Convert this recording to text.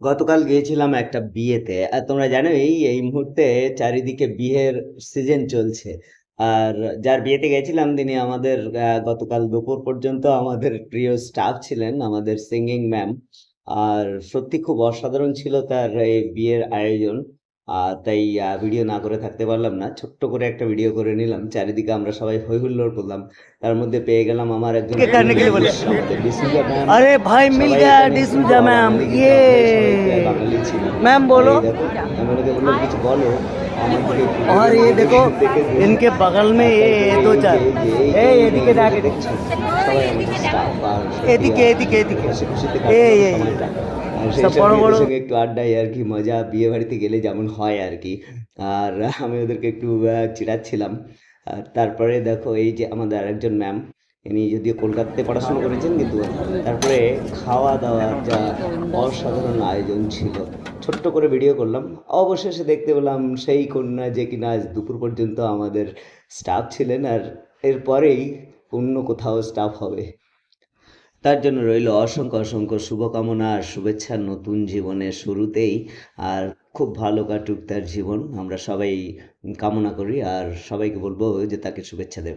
গতকাল গিয়েছিলাম একটা বিয়েতে। আর তোমরা জানো এই, এই মুহূর্তে চারিদিকে বিয়ের সিজন চলছে। আর যার বিয়েতে গেছিলাম তিনি আমাদের গতকাল দুপুর পর্যন্ত আমাদের প্রিয় স্টাফ ছিলেন, আমাদের সিঙ্গিং ম্যাম। আর সত্যি খুব অসাধারণ ছিল তার এই বিয়ের আয়োজন। আ তাই আ ভিডিও না করে থাকতে পারলাম না। ছোট্ট করে একটা ভিডিও করে নিলাম। চারিদিকে আমরা সবাই হৈ হুল্লোড় করলাম। তার মধ্যে পেয়ে গেলাম আমার একজন के करने के लिए बोले আমাদের ডিসুজা ম্যাম। अरे भाई मिल সবাই गया এখানে डिसूजा বাঙালি मैम কিন্তু ये আমরা সবাই প্রায় বাঙালি ছিলাম। मैम আর बोलो এই দেখো, আমি ওনাকে বললাম কিছু বলো। আমার দিকে ঘুরে और ये দেখে देखो দেখে দেখে इनके बगल में ये ये दो चार ए এদিকে দেখ এদিকে সবাই আমাদের স্টাফ আর এদিকে এদিকে এদিকে বড় বড় একটু আর কি মজা বিয়ে বাড়িতে গেলে যেমন হয় আর কি। আর আমি ওদেরকে একটু চিড়াচ্ছিলাম। আর তারপরে দেখো এই যে আমাদের আরেকজন ম্যাম ইনি যদিও কলকাতাতে পড়াশোনা করেছেন কিন্তু তারপরে খাওয়া দাওয়ার যা অসাধারণ আয়োজন ছিল। ছোট্ট করে ভিডিও করলাম। অবশেষে দেখতে পেলাম সেই কন্যা যে কিনা আজ দুপুর পর্যন্ত আমাদের স্টাফ ছিলেন আর এরপরেই অন্য কোথাও স্টাফ হবে। তার জন্য রইল অসংখ্য অসংখ্য শুভকামনা আর শুভেচ্ছা নতুন জীবনের শুরুতেই। আর খুব ভালো কাটুক তার জীবন। আমরা সবাই কামনা করি আর সবাইকে বলব যে তাকে শুভেচ্ছা দেবে